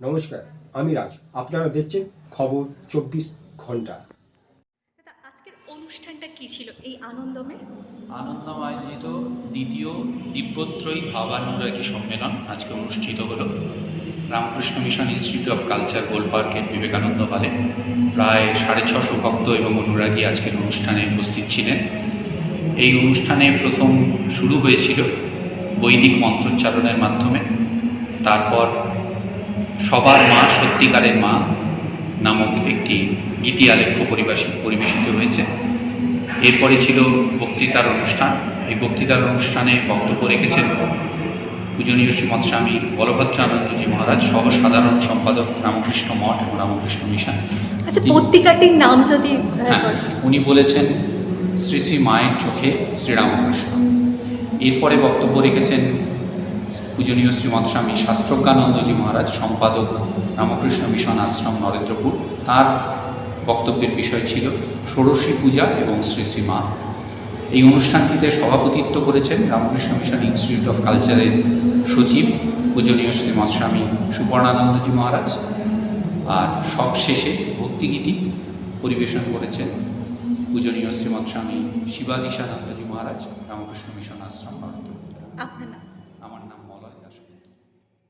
নমস্কার আমি রাজ। আপনারা দেখছেন খবর চব্বিশ ঘণ্টা। আজকের অনুষ্ঠানটা কি ছিল? এই আনন্দমে? আনন্দম আয়োজিত দ্বিতীয় দিব্যত্রয়ী ভাবানুরাগী সম্মেলন আজকে অনুষ্ঠিত হলো। Ramakrishna mission institute of culture Gol পার্কের বিবেকানন্দ হলে। প্রায় সাড়ে ছশো ভক্ত এবং অনুরাগী আজকের অনুষ্ঠানে উপস্থিত ছিলেন। এই অনুষ্ঠানে প্রথম শুরু হয়েছিল বৈদিক মন্ত্রোচ্চারণের মাধ্যমে। তারপর সবার মা সত্যিকারের মা নামক একটি গীতি আলেখ্য পরিবেশিত পরিবেশিত হয়েছে। এরপরে ছিল বক্তৃতার অনুষ্ঠান। এই বক্তৃতার অনুষ্ঠানে বক্তব্য রেখেছেন পূজনীয় শ্রীমৎ স্বামী বলভদ্রানন্দজি মহারাজ সহ সাধারণ সম্পাদক রামকৃষ্ণ মঠ এবং রামকৃষ্ণ মিশন। আচ্ছা পত্রিকাটির নাম যদি হ্যাঁ উনি বলেছেন শ্রী শ্রী মায়ের চোখে শ্রীরামকৃষ্ণ। এরপরে বক্তব্য রেখেছেন পূজনীয় শ্রীমৎ স্বামী শাস্ত্রজ্ঞানন্দজি মহারাজ, সম্পাদক রামকৃষ্ণ মিশন আশ্রম নরেন্দ্রপুর, তার বক্তব্যের বিষয় ছিল ষোড়শী পূজা এবং শ্রী শ্রী মা। এই অনুষ্ঠানটিতে সভাপতিত্ব করেছেন রামকৃষ্ণ মিশন ইনস্টিটিউট অফ কালচারের সচিব পূজনীয় শ্রীমৎ স্বামী সুবর্ণানন্দজি মহারাজ। আর সব শেষে ভক্তিগীতি পরিবেশন করেছেন পূজনীয় শ্রীমৎ স্বামী শিবাদিশানন্দজি মহারাজ, রামকৃষ্ণ মিশন আশ্রম আপনার